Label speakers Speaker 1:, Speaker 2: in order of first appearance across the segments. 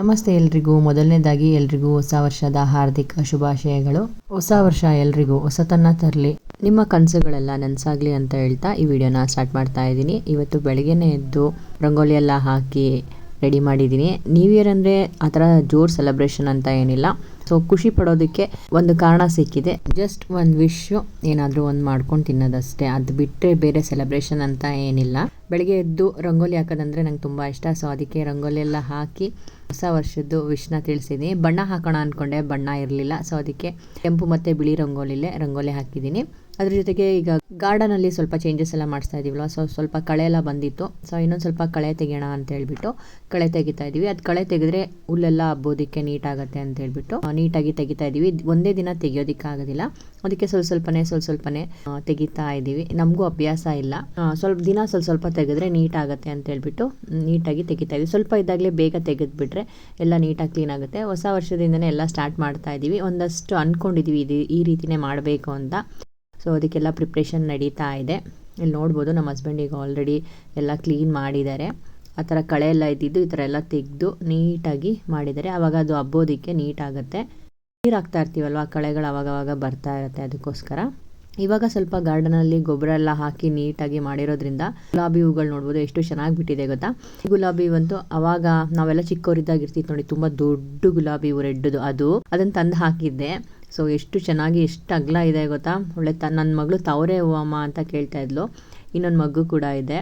Speaker 1: ನಮಸ್ತೆ ಎಲ್ರಿಗೂ. ಮೊದಲನೇದಾಗಿ ಎಲ್ರಿಗೂ ಹೊಸ ವರ್ಷದ ಹಾರ್ದಿಕ ಶುಭಾಶಯಗಳು. ಹೊಸ ವರ್ಷ ಎಲ್ರಿಗೂ ಹೊಸತನ್ನ ತರಲಿ. ನಿಮ್ಮ ಕನಸುಗಳೆಲ್ಲ ನನಸಾಗ್ಲಿ ಅಂತ ಹೇಳ್ತಾ ಈ ವಿಡಿಯೋನ ಸ್ಟಾರ್ಟ್ ಮಾಡ್ತಾ ಇದ್ದೀನಿ. ಇವತ್ತು ಬೆಳಗ್ಗೆನೇ ಎದ್ದು ರಂಗೋಲಿ ಎಲ್ಲ ಹಾಕಿ ರೆಡಿ ಮಾಡಿದ್ದೀನಿ. ನ್ಯೂ ಇಯರ್ ಅಂದರೆ ಆ ಥರ ಜೋರ್ ಸೆಲೆಬ್ರೇಷನ್ ಅಂತ ಏನಿಲ್ಲ. ಸೊ ಖುಷಿ ಪಡೋದಕ್ಕೆ ಒಂದು ಕಾರಣ ಸಿಕ್ಕಿದೆ. ಜಸ್ಟ್ ಒಂದು ವಿಶ್ ಏನಾದರೂ ಒಂದು ಮಾಡ್ಕೊಂಡು ತಿನ್ನೋದಷ್ಟೇ. ಅದು ಬಿಟ್ಟರೆ ಬೇರೆ ಸೆಲೆಬ್ರೇಷನ್ ಅಂತ ಏನಿಲ್ಲ. ಬೆಳಗ್ಗೆ ಎದ್ದು ರಂಗೋಲಿ ಹಾಕೋದಂದ್ರೆ ನಂಗೆ ತುಂಬ ಇಷ್ಟ. ಸೊ ಅದಕ್ಕೆ ರಂಗೋಲಿ ಎಲ್ಲ ಹಾಕಿ ಹೊಸ ವರ್ಷದ್ದು ವಿಶ್ನ ತಿಳಿಸಿದ್ದೀನಿ ಬಣ್ಣ ಹಾಕೋಣ ಅಂದ್ಕೊಂಡೆ ಬಣ್ಣ ಇರಲಿಲ್ಲ. ಸೊ ಅದಕ್ಕೆ ಕೆಂಪು ಮತ್ತು ಬಿಳಿ ರಂಗೋಲಿಲೇ ರಂಗೋಲಿ ಹಾಕಿದ್ದೀನಿ ಅದ್ರ ಜೊತೆಗೆ ಈಗ ಗಾರ್ಡನಲ್ಲಿ ಸ್ವಲ್ಪ ಚೇಂಜಸ್ ಎಲ್ಲ ಮಾಡಿಸ್ತಾ ಇದೀವಲ್ಲ ಸೊ ಸ್ವಲ್ಪ ಕಳೆ ಎಲ್ಲ ಬಂದಿತ್ತು. ಸೊ ಇನ್ನೊಂದು ಸ್ವಲ್ಪ ಕಳೆ ತೆಗೆಯೋಣ ಅಂತ ಹೇಳ್ಬಿಟ್ಟು ಕಳೆ ತೆಗಿತಾ ಇದೀವಿ. ಅದು ಕಳೆ ತೆಗೆದ್ರೆ ಹುಲ್ಲೆಲ್ಲ ಹಬ್ಬೋದಕ್ಕೆ ನೀಟಾಗುತ್ತೆ ಅಂತ ಹೇಳ್ಬಿಟ್ಟು ನೀಟಾಗಿ ತೆಗಿತಾ ಇದೀವಿ. ಒಂದೇ ದಿನ ತೆಗೆಯೋದಿಕ್ಕೆ ಆಗೋದಿಲ್ಲ ಅದಕ್ಕೆ ಸ್ವಲ್ಪ ಸ್ವಲ್ಪನೇ ಸ್ವಲ್ಪ ಸ್ವಲ್ಪನೇ ತೆಗಿತಾ ಇದೀವಿ. ನಮಗೂ ಅಭ್ಯಾಸ ಇಲ್ಲ. ಸ್ವಲ್ಪ ದಿನ ಸ್ವಲ್ಪ ಸ್ವಲ್ಪ ತೆಗೆದ್ರೆ ನೀಟಾಗುತ್ತೆ ಅಂತ ಹೇಳ್ಬಿಟ್ಟು ನೀಟಾಗಿ ತೆಗಿತಾ ಇದೀವಿ. ಸ್ವಲ್ಪ ಇದ್ದಾಗಲೇ ಬೇಗ ತೆಗೆದ್ಬಿಟ್ರೆ ಎಲ್ಲ ನೀಟಾಗಿ ಕ್ಲೀನ್ ಆಗುತ್ತೆ. ಹೊಸ ವರ್ಷದಿಂದನೇ ಎಲ್ಲ ಸ್ಟಾರ್ಟ್ ಮಾಡ್ತಾ ಇದೀವಿ. ಒಂದಷ್ಟು ಅಂದ್ಕೊಂಡಿದ್ದೀವಿ ಇದು ಈ ರೀತಿನೇ ಮಾಡಬೇಕು ಅಂತ. ಸೊ ಅದಕ್ಕೆಲ್ಲ ಪ್ರಿಪ್ರೇಷನ್ ನಡೀತಾ ಇದೆ. ಇಲ್ಲಿ ನೋಡ್ಬೋದು ನಮ್ಮ ಹಸ್ಬೆಂಡ್ ಈಗ ಆಲ್ರೆಡಿ ಎಲ್ಲ ಕ್ಲೀನ್ ಮಾಡಿದ್ದಾರೆ. ಆ ಥರ ಕಳೆ ಎಲ್ಲ ಇದ್ದಿದ್ದು ಈ ಥರ ಎಲ್ಲ ತೆಗೆದು ನೀಟಾಗಿ ಮಾಡಿದ್ದಾರೆ. ಆವಾಗ ಅದು ಹಬ್ಬೋದಕ್ಕೆ ನೀಟಾಗುತ್ತೆ. ನೀರು ಹಾಕ್ತಾ ಇರ್ತೀವಲ್ವ? ಕಳೆಗಳು ಅವಾಗವಾಗ ಬರ್ತಾ ಇರುತ್ತೆ ಅದಕ್ಕೋಸ್ಕರ. ಇವಾಗ ಸ್ವಲ್ಪ ಗಾರ್ಡನಲ್ಲಿ ಗೊಬ್ಬರ ಎಲ್ಲ ಹಾಕಿ ನೀಟಾಗಿ ಮಾಡಿರೋದ್ರಿಂದ ಗುಲಾಬಿ ಹೂಗಳು ನೋಡ್ಬೋದು, ಎಷ್ಟು ಚೆನ್ನಾಗಿ ಬಿಟ್ಟಿದೆ ಗೊತ್ತಾ? ಗುಲಾಬಿ ಹೂವಂತೂ ಅವಾಗ ನಾವೆಲ್ಲ ಚಿಕ್ಕವರಿದ್ದಾಗ ಇರ್ತಿತ್ತು ನೋಡಿ, ತುಂಬ ದೊಡ್ಡ ಗುಲಾಬಿ ಹೂ ರೆಡ್ದು ಅದು. ಅದನ್ನು ತಂದು ಹಾಕಿದ್ದೆ. ಸೊ ಎಷ್ಟು ಚೆನ್ನಾಗಿ, ಎಷ್ಟು ಅಗಲ ಇದೆ ಗೊತ್ತಾ? ಒಳ್ಳೆ ತ ನನ್ನ ಮಗಳು ತವರೆ ಹೂವಮ್ಮ ಅಂತ ಕೇಳ್ತಾ ಇದ್ಲು. ಇನ್ನೊಂದು ಮಗು ಕೂಡ ಇದೆ.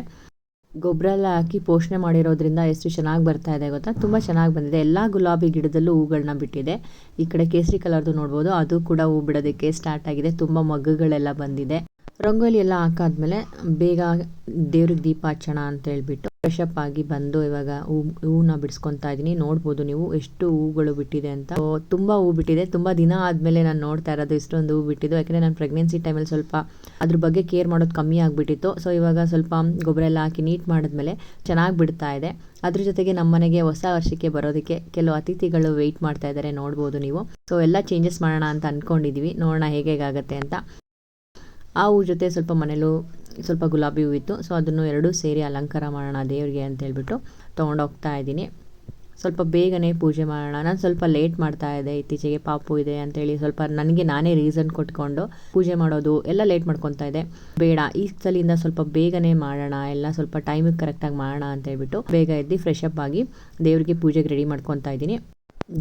Speaker 1: ಗೊಬ್ಬರ ಎಲ್ಲ ಹಾಕಿ ಪೋಷಣೆ ಮಾಡಿರೋದ್ರಿಂದ ಎಷ್ಟು ಚೆನ್ನಾಗಿ ಬರ್ತಾ ಇದೆ ಗೊತ್ತಾ? ತುಂಬ ಚೆನ್ನಾಗಿ ಬಂದಿದೆ. ಎಲ್ಲ ಗುಲಾಬಿ ಗಿಡದಲ್ಲೂ ಹೂಗಳನ್ನ ಬಿಟ್ಟಿದೆ. ಈ ಕಡೆ ಕೇಸರಿ ಕಲರ್ದು ನೋಡ್ಬೋದು. ಅದು ಕೂಡ ಹೂ ಬಿಡೋದಕ್ಕೆ ಸ್ಟಾರ್ಟ್ ಆಗಿದೆ. ತುಂಬ ಮಗ್ಗುಗಳೆಲ್ಲ ಬಂದಿದೆ. ರಂಗೋಲಿ ಎಲ್ಲ ಹಾಕಾದ್ಮೇಲೆ ಬೇಗ ದೇವ್ರಿಗೆ ದೀಪ ಹಚ್ಚೋಣ ಅಂತ ಹೇಳ್ಬಿಟ್ಟು ಫ್ರೆಶ್ ಆಗಿ ಬಂದು ಇವಾಗ ಹೂ, ಹೂವನ್ನ ಬಿಡಿಸ್ಕೊತಾ ಇದ್ದೀನಿ ನೋಡ್ಬೋದು ನೀವು ಎಷ್ಟು ಹೂಗಳು ಬಿಟ್ಟಿದೆ ಅಂತ. ತುಂಬ ತುಂಬಾ ಹೂ ಬಿಟ್ಟಿದೆ. ತುಂಬ ದಿನ ಆದಮೇಲೆ ನಾನು ನೋಡ್ತಾ ಇರೋದು ಇಷ್ಟೊಂದು ಹೂ ಬಿಟ್ಟಿದ್ದು. ಯಾಕಂದರೆ ನಾನು ಪ್ರೆಗ್ನೆನ್ಸಿ ಟೈಮಲ್ಲಿ ಸ್ವಲ್ಪ ಅದ್ರ ಬಗ್ಗೆ ಕೇರ್ ಮಾಡೋದು ಕಮ್ಮಿ ಆಗಿಬಿಟ್ಟಿತ್ತು. ಸೊ ಇವಾಗ ಸ್ವಲ್ಪ ಗೊಬ್ಬರ ಎಲ್ಲ ಹಾಕಿ ನೀಟ್ ಮಾಡಿದ್ಮೇಲೆ ಚೆನ್ನಾಗಿ ಬಿಡ್ತಾ ಇದೆ. ಅದ್ರ ಜೊತೆಗೆ ನಮ್ಮ ಮನೆಗೆ ಹೊಸ ವರ್ಷಕ್ಕೆ ಬರೋದಕ್ಕೆ ಕೆಲವು ಅತಿಥಿಗಳು ವೆಯ್ಟ್ ಮಾಡ್ತಾ ಇದ್ದಾರೆ ನೋಡ್ಬೋದು ನೀವು. ಸೊ ಎಲ್ಲ ಚೇಂಜಸ್ ಮಾಡೋಣ ಅಂತ ಅಂದ್ಕೊಂಡಿದ್ದೀವಿ ನೋಡೋಣ ಹೇಗೆ ಆಗುತ್ತೆ ಅಂತ. ಆ ಹೂ ಜೊತೆ ಸ್ವಲ್ಪ ಮನೇಲೂ ಸ್ವಲ್ಪ ಗುಲಾಬಿ ಹೂ ಇತ್ತು. ಸೊ ಅದನ್ನು ಎರಡೂ ಸೇರಿ ಅಲಂಕಾರ ಮಾಡೋಣ ದೇವರಿಗೆ ಅಂತ ಹೇಳ್ಬಿಟ್ಟು ತೊಗೊಂಡೋಗ್ತಾ ಇದ್ದೀನಿ. ಸ್ವಲ್ಪ ಬೇಗನೆ ಪೂಜೆ ಮಾಡೋಣ. ನಾನು ಸ್ವಲ್ಪ ಲೇಟ್ ಮಾಡ್ತಾ ಇದೆ ಇತ್ತೀಚೆಗೆ ಪಾಪು ಇದೆ ಅಂತೇಳಿ ಸ್ವಲ್ಪ ನನಗೆ ನಾನೇ ರೀಸನ್ ಕೊಟ್ಕೊಂಡು ಪೂಜೆ ಮಾಡೋದು ಎಲ್ಲ ಲೇಟ್ ಮಾಡ್ಕೊತಾ ಇದೆ ಬೇಡ, ಈ ಸಲಿಂದ ಸ್ವಲ್ಪ ಬೇಗನೆ ಮಾಡೋಣ. ಎಲ್ಲ ಸ್ವಲ್ಪ ಟೈಮಿಗೆ ಕರೆಕ್ಟಾಗಿ ಮಾಡೋಣ ಅಂತ ಹೇಳ್ಬಿಟ್ಟು ಬೇಗ ಎದ್ದು ಫ್ರೆಶ್ ಅಪ್ ಆಗಿ ದೇವರಿಗೆ ಪೂಜೆಗೆ ರೆಡಿ ಮಾಡ್ಕೊತಾ ಇದ್ದೀನಿ.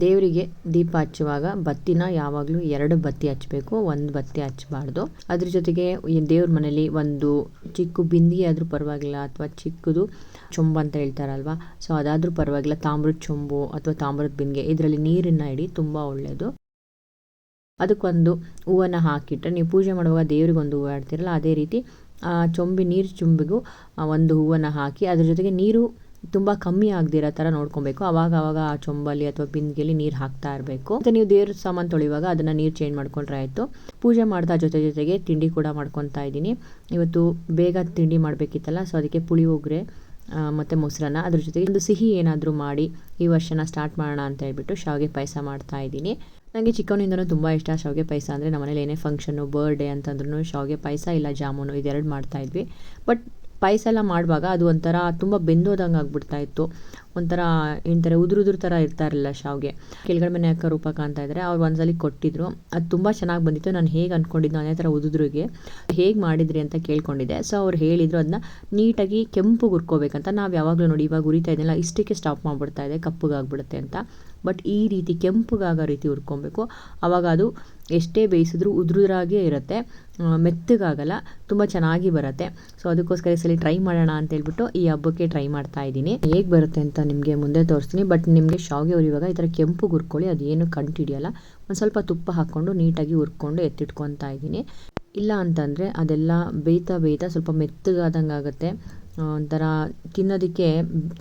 Speaker 1: ದೇವರಿಗೆ ದೀಪ ಹಚ್ಚುವಾಗ ಬತ್ತಿನ ಯಾವಾಗಲೂ ಎರಡು ಬತ್ತಿ ಹಚ್ಚಬೇಕು, ಒಂದು ಬತ್ತಿ ಹಚ್ಚಬಾರ್ದು. ಅದ್ರ ಜೊತೆಗೆ ದೇವ್ರ ಮನೇಲಿ ಒಂದು ಚಿಕ್ಕ ಬಿಂದಿ ಆದರೂ ಪರವಾಗಿಲ್ಲ, ಅಥವಾ ಚಿಕ್ಕದು ಚೊಂಬು ಅಂತ ಹೇಳ್ತಾರಲ್ವ, ಸೊ ಅದಾದರೂ ಪರವಾಗಿಲ್ಲ, ತಾಮ್ರದ ಚೊಂಬು ಅಥವಾ ತಾಮ್ರದ ಬಿಂದಿಗೆ, ಇದರಲ್ಲಿ ನೀರನ್ನು ಇಡಿ, ತುಂಬ ಒಳ್ಳೆಯದು ಅದಕ್ಕೊಂದು ಹೂವನ್ನು ಹಾಕಿಟ್ರೆ, ನೀವು ಪೂಜೆ ಮಾಡುವಾಗ ದೇವ್ರಿಗೆ ಒಂದು ಹೂವು ಆಡ್ತಿರಲ್ಲ ಅದೇ ರೀತಿ ಚೊಂಬಿ, ನೀರು ಚೊಂಬಿಗೂ ಒಂದು ಹೂವನ್ನು ಹಾಕಿ, ಅದ್ರ ಜೊತೆಗೆ ನೀರು ತುಂಬ ಕಮ್ಮಿ ಆಗದಿರೋ ಥರ ನೋಡ್ಕೊಬೇಕು. ಅವಾಗ ಅವಾಗ ಆ ಚೊಂಬಲ್ಲಿ ಅಥವಾ ಬಿಂದಿಗೆಲಿ ನೀರು ಹಾಕ್ತಾ ಇರಬೇಕು. ಮತ್ತು ನೀವು ದೇವ್ರ ಸಾಮಾನು ತೊಳೆಯುವಾಗ ಅದನ್ನು ನೀರು ಚೇಂಜ್ ಮಾಡ್ಕೊಂಡ್ರೆ ಆಯಿತು. ಪೂಜೆ ಮಾಡ್ತಾ ಜೊತೆ ಜೊತೆಗೆ ತಿಂಡಿ ಕೂಡ ಮಾಡ್ಕೊತಾ ಇದ್ದೀನಿ. ಇವತ್ತು ಬೇಗ ತಿಂಡಿ ಮಾಡಬೇಕಿತ್ತಲ್ಲ ಸೊ ಅದಕ್ಕೆ ಪುಳಿಯೋಗರೆ ಮತ್ತು ಮೊಸರನ್ನ. ಅದ್ರ ಜೊತೆಗೆ ಒಂದು ಸಿಹಿ ಏನಾದರೂ ಮಾಡಿ ಈ ವರ್ಷನ ಸ್ಟಾರ್ಟ್ ಮಾಡೋಣ ಅಂತ ಹೇಳ್ಬಿಟ್ಟು ಶಾವಿಗೆ ಪಾಯಸ ಮಾಡ್ತಾ ಇದ್ದೀನಿ. ನನಗೆ ಚಿಕ್ಕವನಿಂದನೂ ತುಂಬ ಇಷ್ಟ ಶಾವಿಗೆ ಪಾಯಸ ಅಂದರೆ ನಮ್ಮನೇಲಿ ಏನೇ ಫಂಕ್ಷನ್ನು ಬರ್ಡೇ ಅಂತಂದ್ರೂ ಶಾವಿಗೆ ಪಾಯಸ ಇಲ್ಲ, ಜಾಮೂನು, ಇದೆರಡು ಮಾಡ್ತಾ ಇದ್ವಿ. ಬಟ್ ಪಾಯಸ ಎಲ್ಲ ಮಾಡುವಾಗ ಅದು ಒಂಥರ ತುಂಬ ಬೆಂದೋದಂಗೆ ಆಗ್ಬಿಡ್ತಾ ಇತ್ತು. ಒಂಥರ ಏನಂತಾರೆ ಉದುರು ಉದುರು ಥರ ಇರ್ತಾ ಇರಲಿಲ್ಲ ಶಾವ್ಗೆ. ಕೆಳಗಡೆ ಮನೆ ಅಕ್ಕ ರೂಪ ಕಾಣ್ತಾ ಇದ್ದಾರೆ ಅವ್ರು ಒಂದ್ಸಲಿ ಕೊಟ್ಟಿದ್ರು. ಅದು ತುಂಬ ಚೆನ್ನಾಗಿ ಬಂದಿತ್ತು. ನಾನು ಹೇಗೆ ಅಂದ್ಕೊಂಡಿದ್ದು ಅದೇ ಥರ ಉದುದ್ರಿಗೆ ಹೇಗೆ ಮಾಡಿದ್ರಿ ಅಂತ ಕೇಳ್ಕೊಂಡಿದ್ದೆ. ಸೊ ಅವ್ರು ಹೇಳಿದ್ರು ಅದನ್ನ ನೀಟಾಗಿ ಕೆಂಪು ಹುರ್ಕೋಬೇಕಂತ. ನಾವು ಯಾವಾಗಲೂ ನೋಡಿ ಇವಾಗ ಉರಿತಾ ಇದೆಯಲ್ಲ ಇಷ್ಟಕ್ಕೆ ಸ್ಟಾಪ್ ಮಾಡಿಬಿಡ್ತಾ ಇದೆ, ಕಪ್ಪಗಾಗ್ಬಿಡುತ್ತೆ ಅಂತ. ಬಟ್ ಈ ರೀತಿ ಕೆಂಪುಗಾಗೋ ರೀತಿ ಹುರ್ಕೊಬೇಕು. ಆವಾಗ ಅದು ಎಷ್ಟೇ ಬೇಯಿಸಿದ್ರೂ ಉದುರಾಗೇ ಇರುತ್ತೆ. ಮೆತ್ತಗಾಗಲ್ಲ, ತುಂಬ ಚೆನ್ನಾಗಿ ಬರುತ್ತೆ. ಸೊ ಅದಕ್ಕೋಸ್ಕರ ಈ ಸಲ ಟ್ರೈ ಮಾಡೋಣ ಅಂತ ಹೇಳ್ಬಿಟ್ಟು ಈ ಹಬ್ಬಕ್ಕೆ ಟ್ರೈ ಮಾಡ್ತಾ ಇದ್ದೀನಿ. ಹೇಗೆ ಬರುತ್ತೆ ಅಂತ ನಿಮಗೆ ಮುಂದೆ ತೋರಿಸ್ತೀನಿ. ಬಟ್ ನಿಮಗೆ ಶಾವಿಗೆ ಹುರಿಯುವಾಗ ಈ ಥರ ಕೆಂಪು ಹುರ್ಕೊಳ್ಳಿ ಅದೇನು ಕಂಟು ಹಿಡಿಯಲ್ಲ ಒಂದು ಸ್ವಲ್ಪ ತುಪ್ಪ ಹಾಕ್ಕೊಂಡು ನೀಟಾಗಿ ಹುರ್ಕೊಂಡು ಎತ್ತಿಟ್ಕೊತಾ ಇದ್ದೀನಿ. ಇಲ್ಲ ಅಂತಂದರೆ ಅದೆಲ್ಲ ಬೇಯ್ತಾ ಬೇಯ್ತಾ ಸ್ವಲ್ಪ ಮೆತ್ತಗಾದಂಗೆ ಆಗುತ್ತೆ ಒಂಥರ ತಿನ್ನೋದಕ್ಕೆ